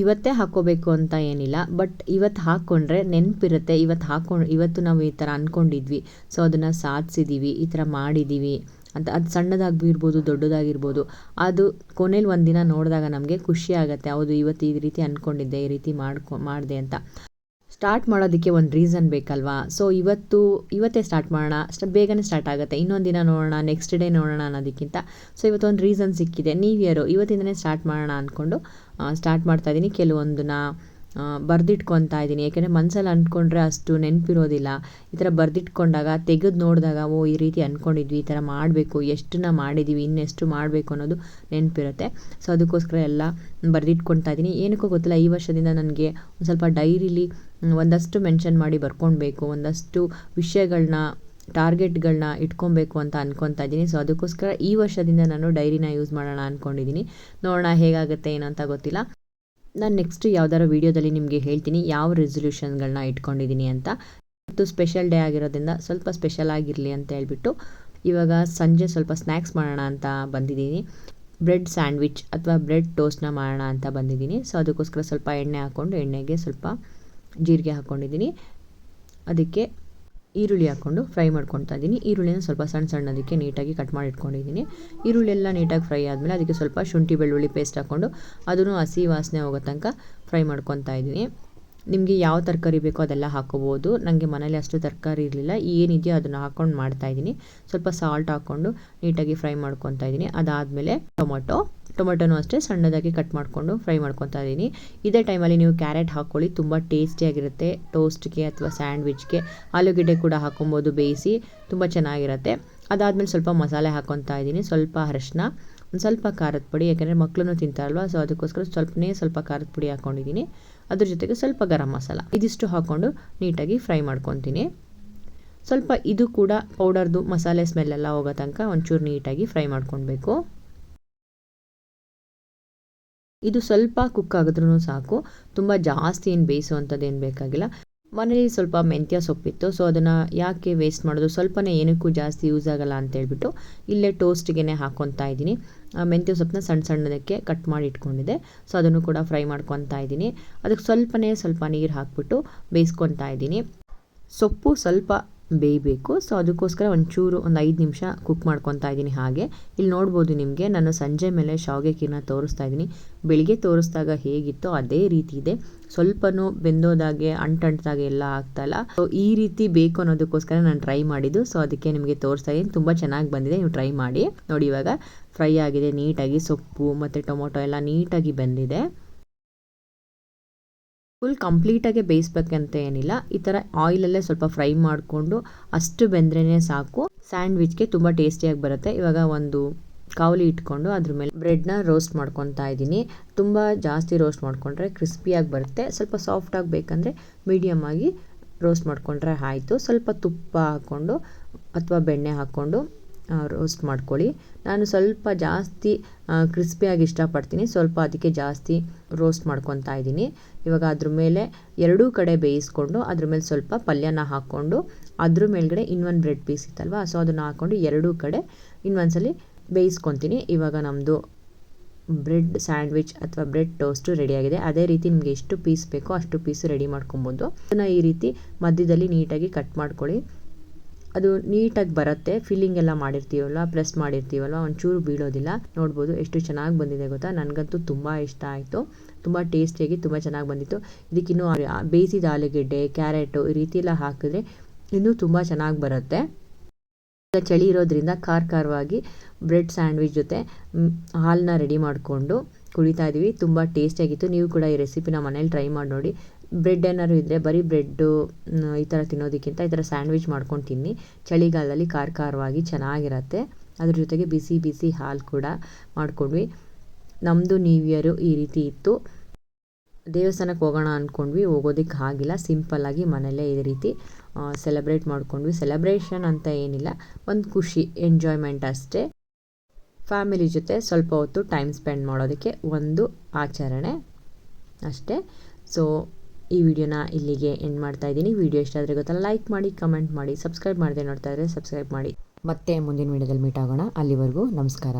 Speaker 1: ಇವತ್ತೇ ಹಾಕೋಬೇಕು ಅಂತ ಏನಿಲ್ಲ ಬಟ್ ಇವತ್ತು ಹಾಕ್ಕೊಂಡ್ರೆ ನೆನಪಿರುತ್ತೆ. ಇವತ್ತು ಹಾಕ್ಕೊಂಡು, ಇವತ್ತು ನಾವು ಈ ಥರ ಅಂದ್ಕೊಂಡಿದ್ವಿ ಸೊ ಅದನ್ನು ಸಾಧಿಸಿದ್ದೀವಿ ಈ ಥರ ಮಾಡಿದ್ದೀವಿ ಅಂತ. ಅದು ಸಣ್ಣದಾಗಿರ್ಬೋದು, ದೊಡ್ಡದಾಗಿರ್ಬೋದು, ಅದು ಕೊನೇಲಿ ಒಂದಿನ ನೋಡಿದಾಗ ನಮಗೆ ಖುಷಿ ಆಗುತ್ತೆ. ಹೌದು, ಇವತ್ತು ಈ ರೀತಿ ಅಂದ್ಕೊಂಡಿದ್ದೆ ಈ ರೀತಿ ಮಾಡ್ಕೊ, ಮಾಡಿದೆ ಅಂತ. ಸ್ಟಾರ್ಟ್ ಮಾಡೋದಕ್ಕೆ ಒಂದು ರೀಸನ್ ಬೇಕಲ್ವಾ? ಸೊ ಇವತ್ತು, ಇವತ್ತೇ ಸ್ಟಾರ್ಟ್ ಮಾಡೋಣ. ಅಷ್ಟು ಬೇಗನೆ ಸ್ಟಾರ್ಟ್ ಆಗುತ್ತೆ. ಇನ್ನೊಂದು ದಿನ ನೋಡೋಣ ನೆಕ್ಸ್ಟ್ ಡೇ ನೋಡೋಣ ಅನ್ನೋದಕ್ಕಿಂತ. ಸೊ ಇವತ್ತೊಂದು ರೀಸನ್ ಸಿಕ್ಕಿದೆ. ನ್ಯೂ ಇಯರು ಇವತ್ತಿಂದನೇ ಸ್ಟಾರ್ಟ್ ಮಾಡೋಣ ಅಂದ್ಕೊಂಡು ಸ್ಟಾರ್ಟ್ ಮಾಡ್ತಾಯಿದ್ದೀನಿ ಕೆಲವೊಂದನ್ನ ಬರೆದಿಟ್ಕೊತಾ ಇದ್ದೀನಿ. ಯಾಕೆಂದರೆ ಮನಸ್ಸಲ್ಲಿ ಅಂದ್ಕೊಂಡ್ರೆ ಅಷ್ಟು ನೆನಪಿರೋದಿಲ್ಲ. ಈ ಥರ ಬರೆದಿಟ್ಕೊಂಡಾಗ, ತೆಗೆದು ನೋಡಿದಾಗ, ಓ, ಈ ರೀತಿ ಅಂದ್ಕೊಂಡಿದ್ವಿ, ಈ ಥರ ಮಾಡಬೇಕು, ಎಷ್ಟನ್ನ ಮಾಡಿದ್ದೀವಿ ಇನ್ನೆಷ್ಟು ಮಾಡಬೇಕು ಅನ್ನೋದು ನೆನಪಿರುತ್ತೆ. ಸೊ, ಅದಕ್ಕೋಸ್ಕರ ಎಲ್ಲ ಬರೆದಿಟ್ಕೊತಾ ಇದ್ದೀನಿ. ಏನಕ್ಕೂ ಗೊತ್ತಿಲ್ಲ, ಈ ವರ್ಷದಿಂದ ನನಗೆ ಒಂದು ಸ್ವಲ್ಪ ಡೈರಿಲಿ ಒಂದಷ್ಟು ಮೆನ್ಷನ್ ಮಾಡಿ ಬರ್ಕೊಳ್ಬೇಕು ಒಂದಷ್ಟು ವಿಷಯಗಳನ್ನ ಟಾರ್ಗೆಟ್ಗಳನ್ನ ಇಟ್ಕೊಬೇಕು ಅಂತ ಅನ್ಕೊತಾ ಇದ್ದೀನಿ. ಸೊ, ಅದಕ್ಕೋಸ್ಕರ ಈ ವರ್ಷದಿಂದ ನಾನು ಡೈರಿನ ಯೂಸ್ ಮಾಡೋಣ ಅಂದ್ಕೊಂಡಿದ್ದೀನಿ ನೋಡೋಣ ಹೇಗಾಗುತ್ತೆ, ಏನಂತ ಗೊತ್ತಿಲ್ಲ. ನಾನು ನೆಕ್ಸ್ಟ್ ಯಾವ್ದಾರ ವೀಡಿಯೋದಲ್ಲಿ ನಿಮಗೆ ಹೇಳ್ತೀನಿ ಯಾವ ರೆಸೊಲ್ಯೂಷನ್ಗಳನ್ನ ಇಟ್ಕೊಂಡಿದ್ದೀನಿ ಅಂತ. ಇವತ್ತು ಸ್ಪೆಷಲ್ ಡೇ ಆಗಿರೋದ್ರಿಂದ ಸ್ವಲ್ಪ ಸ್ಪೆಷಲ್ ಆಗಿರಲಿ ಅಂತ ಹೇಳ್ಬಿಟ್ಟು ಇವಾಗ ಸಂಜೆ ಸ್ವಲ್ಪ ಸ್ನ್ಯಾಕ್ಸ್ ಮಾಡೋಣ ಅಂತ ಬಂದಿದ್ದೀನಿ. ಬ್ರೆಡ್ ಸ್ಯಾಂಡ್ವಿಚ್ ಅಥವಾ ಬ್ರೆಡ್ ಟೋಸ್ಟ್ನ ಮಾಡೋಣ ಅಂತ ಬಂದಿದ್ದೀನಿ. ಸೊ ಅದಕ್ಕೋಸ್ಕರ ಸ್ವಲ್ಪ ಎಣ್ಣೆ ಹಾಕ್ಕೊಂಡು ಎಣ್ಣೆಗೆ ಸ್ವಲ್ಪ ಜೀರಿಗೆ ಹಾಕ್ಕೊಂಡಿದ್ದೀನಿ ಅದಕ್ಕೆ ಈರುಳ್ಳಿ ಹಾಕ್ಕೊಂಡು ಫ್ರೈ ಮಾಡ್ಕೊತಾ ಇದ್ದೀನಿ. ಈರುಳ್ಳಿನ ಸ್ವಲ್ಪ ಸಣ್ಣ ಸಣ್ಣದಕ್ಕೆ ನೀಟಾಗಿ ಕಟ್ ಮಾಡಿ ಇಟ್ಕೊಂಡಿದ್ದೀನಿ. ಈರುಳ್ಳಿ ಎಲ್ಲ ನೀಟಾಗಿ ಫ್ರೈ ಆದಮೇಲೆ ಅದಕ್ಕೆ ಸ್ವಲ್ಪ ಶುಂಠಿ, ಬೆಳ್ಳುಳ್ಳಿ ಪೇಸ್ಟ್ ಹಾಕ್ಕೊಂಡು ಅದನ್ನು ಹಸಿ ವಾಸನೆ ಹೋಗೋ ತನಕ ಫ್ರೈ ಮಾಡ್ಕೊತಾ ಇದ್ದೀನಿ. ನಿಮಗೆ ಯಾವ ತರಕಾರಿ ಬೇಕೋ ಅದೆಲ್ಲ ಹಾಕೋಬೋದು. ನನಗೆ ಮನೇಲಿ ಅಷ್ಟು ತರಕಾರಿ ಇರಲಿಲ್ಲ. ಏನಿದೆಯೋ ಅದನ್ನು ಹಾಕ್ಕೊಂಡು ಮಾಡ್ತಾಯಿದ್ದೀನಿ ಸ್ವಲ್ಪ ಸಾಲ್ಟ್ ಹಾಕ್ಕೊಂಡು ನೀಟಾಗಿ ಫ್ರೈ ಮಾಡ್ಕೊತಾ ಇದ್ದೀನಿ. ಅದಾದಮೇಲೆ ಟೊಮೊಟೊ. ಟೊಮೆಟೊನೂ ಅಷ್ಟೇ ಸಣ್ಣದಾಗಿ ಕಟ್ ಮಾಡಿಕೊಂಡು ಫ್ರೈ ಮಾಡ್ಕೊತಾ ಇದ್ದೀನಿ. ಇದೇ ಟೈಮಲ್ಲಿ ನೀವು ಕ್ಯಾರೆಟ್ ಹಾಕ್ಕೊಳ್ಳಿ ತುಂಬ ಟೇಸ್ಟಿಯಾಗಿರುತ್ತೆ ಟೋಸ್ಟ್ಗೆ ಅಥವಾ ಸ್ಯಾಂಡ್ವಿಚ್ಗೆ. ಆಲೂಗೆಡ್ಡೆ ಕೂಡ ಹಾಕೊಬೋದು ಬೇಯಿಸಿ. ತುಂಬ ಚೆನ್ನಾಗಿರುತ್ತೆ. ಅದಾದಮೇಲೆ ಸ್ವಲ್ಪ ಮಸಾಲೆ ಹಾಕ್ಕೊತಾ ಇದ್ದೀನಿ. ಸ್ವಲ್ಪ ಅರಶಿನ. ಒಂದು ಸ್ವಲ್ಪ ಖಾರದ ಪುಡಿ. ಯಾಕೆಂದರೆ ಮಕ್ಕಳು ತಿಂತಾರಲ್ವ, ಸೊ ಅದಕ್ಕೋಸ್ಕರ ಸ್ವಲ್ಪನೇ ಸ್ವಲ್ಪ ಖಾರದ ಪುಡಿ ಹಾಕ್ಕೊಂಡಿದ್ದೀನಿ ಅದ್ರ ಜೊತೆಗೆ ಸ್ವಲ್ಪ ಗರಂ ಮಸಾಲ. ಇದಿಷ್ಟು ಹಾಕ್ಕೊಂಡು ನೀಟಾಗಿ ಫ್ರೈ ಮಾಡ್ಕೊತೀನಿ. ಸ್ವಲ್ಪ ಇದು ಕೂಡ ಪೌಡರ್ದು ಮಸಾಲೆ ಸ್ಮೆಲ್ ಎಲ್ಲ ಹೋಗೋ ತನಕ ಒಂಚೂರು ನೀಟಾಗಿ ಫ್ರೈ ಮಾಡ್ಕೊಳ್ಬೇಕು ಇದು ಸ್ವಲ್ಪ ಕುಕ್ ಆಗಿದ್ರೂ ಸಾಕು. ತುಂಬ ಜಾಸ್ತಿ ಏನು ಬೇಯಿಸುವಂಥದ್ದು ಏನು ಬೇಕಾಗಿಲ್ಲ. ಮನೇಲಿ ಸ್ವಲ್ಪ ಮೆಂತ್ಯ ಸೊಪ್ಪಿತ್ತು. ಸೊ ಅದನ್ನು ಯಾಕೆ ವೇಸ್ಟ್ ಮಾಡೋದು? ಸ್ವಲ್ಪನೇ ಏನಕ್ಕೂ ಜಾಸ್ತಿ ಯೂಸ್ ಆಗಲ್ಲ ಅಂತ ಹೇಳ್ಬಿಟ್ಟು ಇಲ್ಲೇ ಟೋಸ್ಟಿಗೆ ಹಾಕ್ಕೊತಾ ಇದ್ದೀನಿ. ಮೆಂತ್ಯ ಸೊಪ್ಪನ್ನ ಸಣ್ಣ ಸಣ್ಣದಕ್ಕೆ ಕಟ್ ಮಾಡಿ ಇಟ್ಕೊಂಡಿದ್ದೆ. ಸೊ ಅದನ್ನು ಕೂಡ ಫ್ರೈ ಮಾಡ್ಕೊತಾ ಇದ್ದೀನಿ. ಅದಕ್ಕೆ ಸ್ವಲ್ಪನೇ ಸ್ವಲ್ಪ ನೀರು ಹಾಕ್ಬಿಟ್ಟು ಬೇಯಿಸ್ಕೊತಾ ಇದ್ದೀನಿ. ಸೊಪ್ಪು ಸ್ವಲ್ಪ ಬೇಯಬೇಕು. ಸೊ ಅದಕ್ಕೋಸ್ಕರ ಒಂಚೂರು ಒಂದು ಐದು ನಿಮಿಷ ಕುಕ್ ಮಾಡ್ಕೊತಾ ಇದ್ದೀನಿ ಹಾಗೆ. ಇಲ್ಲಿ ನೋಡ್ಬೋದು ನಿಮಗೆ, ನಾನು ಸಂಜೆ ಮೇಲೆ ಶಾವಿಗೆ ಕೀರ್ನ ತೋರಿಸ್ತಾ ಇದ್ದೀನಿ. ಬೆಳಿಗ್ಗೆ ತೋರಿಸಿದಾಗ ಹೇಗಿತ್ತೋ ಅದೇ ರೀತಿ ಇದೆ. ಸ್ವಲ್ಪನೂ ಬೆಂದೋದಾಗೆ, ಅಂಟಂಟ್ದಾಗೆ ಎಲ್ಲ ಆಗ್ತಾಯಿಲ್ಲ ಸೊ ಈ ರೀತಿ ಬೇಕು ಅನ್ನೋದಕ್ಕೋಸ್ಕರ ನಾನು ಟ್ರೈ ಮಾಡಿದ್ದು. ಸೊ ಅದಕ್ಕೆ ನಿಮಗೆ ತೋರಿಸ್ತಾ ಇದ್ದೀನಿ. ತುಂಬ ಚೆನ್ನಾಗಿ ಬಂದಿದೆ. ನೀವು ಟ್ರೈ ಮಾಡಿ. ನೋಡಿ ಇವಾಗ ಫ್ರೈ ಆಗಿದೆ, ನೀಟಾಗಿ ಸೊಪ್ಪು ಮತ್ತು ಟೊಮೊಟೊ ಎಲ್ಲ ನೀಟಾಗಿ ಬೆಂದಿದೆ. ಫುಲ್ ಕಂಪ್ಲೀಟಾಗೆ ಬೇಯಿಸ್ಬೇಕಂತ ಏನಿಲ್ಲ. ಈ ಥರ ಆಯಿಲಲ್ಲೇ ಸ್ವಲ್ಪ ಫ್ರೈ ಮಾಡಿಕೊಂಡು ಅಷ್ಟು ಬೆಂದ್ರೇ ಸಾಕು. ಸ್ಯಾಂಡ್ವಿಚ್ಗೆ ತುಂಬ ಟೇಸ್ಟಿಯಾಗಿ ಬರುತ್ತೆ. ಇವಾಗ ಒಂದು ಕಾವಲಿ ಇಟ್ಕೊಂಡು ಅದ್ರ ಮೇಲೆ ಬ್ರೆಡ್ನ ರೋಸ್ಟ್ ಮಾಡ್ಕೊತಾ ಇದ್ದೀನಿ. ತುಂಬ ಜಾಸ್ತಿ ರೋಸ್ಟ್ ಮಾಡಿಕೊಂಡ್ರೆ ಕ್ರಿಸ್ಪಿಯಾಗಿ ಬರುತ್ತೆ. ಸ್ವಲ್ಪ ಸಾಫ್ಟಾಗಿ ಬೇಕಂದರೆ ಮೀಡಿಯಮ್ ಆಗಿ ರೋಸ್ಟ್ ಮಾಡಿಕೊಂಡ್ರೆ ಆಯಿತು. ಸ್ವಲ್ಪ ತುಪ್ಪ ಹಾಕ್ಕೊಂಡು ಅಥವಾ ಬೆಣ್ಣೆ ಹಾಕ್ಕೊಂಡು ರೋಸ್ಟ್ ಮಾಡ್ಕೊಳ್ಳಿ. ನಾನು ಸ್ವಲ್ಪ ಜಾಸ್ತಿ ಕ್ರಿಸ್ಪಿಯಾಗಿ ಇಷ್ಟಪಡ್ತೀನಿ. ಸ್ವಲ್ಪ ಅದಕ್ಕೆ ಜಾಸ್ತಿ ರೋಸ್ಟ್ ಮಾಡ್ಕೊತಾ ಇದ್ದೀನಿ. ಇವಾಗ ಅದ್ರ ಮೇಲೆ ಎರಡೂ ಕಡೆ ಬೇಯಿಸ್ಕೊಂಡು ಅದ್ರ ಮೇಲೆ ಸ್ವಲ್ಪ ಪಲ್ಯನ ಹಾಕ್ಕೊಂಡು ಅದ್ರ ಮೇಲ್ಗಡೆ ಇನ್ನೊಂದು ಬ್ರೆಡ್ ಪೀಸ್ ಇತ್ತಲ್ವ ಸೊ ಅದನ್ನು ಹಾಕ್ಕೊಂಡು ಎರಡೂ ಕಡೆ ಇನ್ನೊಂದ್ಸಲಿ ಬೇಯಿಸ್ಕೊತೀನಿ. ಇವಾಗ ನಮ್ಮದು ಬ್ರೆಡ್ ಸ್ಯಾಂಡ್ವಿಚ್ ಅಥವಾ ಬ್ರೆಡ್ ಟೋಸ್ಟು ರೆಡಿಯಾಗಿದೆ ಅದೇ ರೀತಿ ನಿಮಗೆ ಎಷ್ಟು ಪೀಸ್ ಬೇಕೋ ಅಷ್ಟು ಪೀಸ್ ರೆಡಿ ಮಾಡ್ಕೊಬೋದು. ಅದನ್ನು ಈ ರೀತಿ ಮಧ್ಯದಲ್ಲಿ ನೀಟಾಗಿ ಕಟ್ ಮಾಡ್ಕೊಳ್ಳಿ. ಅದು ನೀಟಾಗಿ ಬರುತ್ತೆ. ಫಿಲ್ಲಿಂಗ್ ಎಲ್ಲ ಮಾಡಿರ್ತೀವಲ್ವ? ಪ್ರೆಸ್ ಮಾಡಿರ್ತೀವಲ್ವ? ಒಂಚೂರು ಬೀಳೋದಿಲ್ಲ. ನೋಡ್ಬೋದು ಎಷ್ಟು ಚೆನ್ನಾಗಿ ಬಂದಿದೆ ಗೊತ್ತಾ? ನನಗಂತೂ ತುಂಬ ಇಷ್ಟ ಆಯಿತು. ತುಂಬ ಟೇಸ್ಟಿಯಾಗಿ ತುಂಬ ಚೆನ್ನಾಗಿ ಬಂದಿತ್ತು. ಇದಕ್ಕಿನ್ನೂ ಬೇಯಿಸಿದ ಆಲೂಗೆಡ್ಡೆ ಕ್ಯಾರೆಟು ಈ ರೀತಿ ಎಲ್ಲ ಹಾಕಿದ್ರೆ ಇನ್ನೂ ತುಂಬ ಚೆನ್ನಾಗಿ ಬರುತ್ತೆ. ಚಳಿ ಇರೋದ್ರಿಂದ ಖಾರ ಖಾರವಾಗಿ ಬ್ರೆಡ್ ಸ್ಯಾಂಡ್ವಿಚ್ ಜೊತೆ ಹಾಲನ್ನ ರೆಡಿ ಮಾಡಿಕೊಂಡು ಕುಡಿತಾ ಇದ್ದೀವಿ ತುಂಬ ಟೇಸ್ಟಿಯಾಗಿತ್ತು ನೀವು ಕೂಡ ಈ ರೆಸಿಪಿನ ಮನೇಲಿ ಟ್ರೈ ಮಾಡಿ ನೋಡಿ. ಬ್ರೆಡ್ ಏನಾದ್ರು ಇದ್ದರೆ ಬರೀ ಬ್ರೆಡ್ಡು ಈ ಥರ ತಿನ್ನೋದಕ್ಕಿಂತ ಈ ಥರ ಸ್ಯಾಂಡ್ವಿಚ್ ಮಾಡ್ಕೊಂಡು ತಿನ್ನಿ. ಚಳಿಗಾಲದಲ್ಲಿ ಖಾರ ಖಾರವಾಗಿ ಚೆನ್ನಾಗಿರತ್ತೆ. ಅದ್ರ ಜೊತೆಗೆ ಬಿಸಿ ಬಿಸಿ ಹಾಲು ಕೂಡ ಮಾಡ್ಕೊಂಡ್ವಿ. ನಮ್ಮದು ನ್ಯೂ ಇಯರು ಈ ರೀತಿ ಇತ್ತು. ದೇವಸ್ಥಾನಕ್ಕೆ ಹೋಗೋಣ ಅಂದ್ಕೊಂಡ್ವಿ ಹೋಗೋದಕ್ಕೆ ಆಗಿಲ್ಲ. ಸಿಂಪಲ್ಲಾಗಿ ಮನೆಯಲ್ಲೇ ಈ ರೀತಿ ಸೆಲೆಬ್ರೇಟ್ ಮಾಡ್ಕೊಂಡ್ವಿ. ಸೆಲೆಬ್ರೇಷನ್ ಅಂತ ಏನಿಲ್ಲ, ಒಂದು ಖುಷಿ ಎಂಜಾಯ್ಮೆಂಟ್ ಅಷ್ಟೇ. ಫ್ಯಾಮಿಲಿ ಜೊತೆ ಸ್ವಲ್ಪ ಹೊತ್ತು ಟೈಮ್ ಸ್ಪೆಂಡ್ ಮಾಡೋದಕ್ಕೆ ಒಂದು ಆಚರಣೆ ಅಷ್ಟೇ. ಸೊ ಈ ವಿಡಿಯೋನ ಇಲ್ಲಿಗೆ ಎಂಡ್ ಮಾಡ್ತಾ ಇದ್ದೀನಿ. ವಿಡಿಯೋ ಇಷ್ಟ ಆದರೆ ಗೊತ್ತಲ್ಲ ಲೈಕ್ ಮಾಡಿ ಕಮೆಂಟ್ ಮಾಡಿ ಸಬ್ಸ್ಕ್ರೈಬ್ ಮಾಡದೆ ನೋಡ್ತಾ ಇದ್ದರೆ ಸಬ್ಸ್ಕ್ರೈಬ್ ಮಾಡಿ. ಮತ್ತೆ ಮುಂದಿನ ವಿಡಿಯೋದಲ್ಲಿ ಮೀಟ್ ಆಗೋಣ. ಅಲ್ಲಿವರೆಗೂ ನಮಸ್ಕಾರ.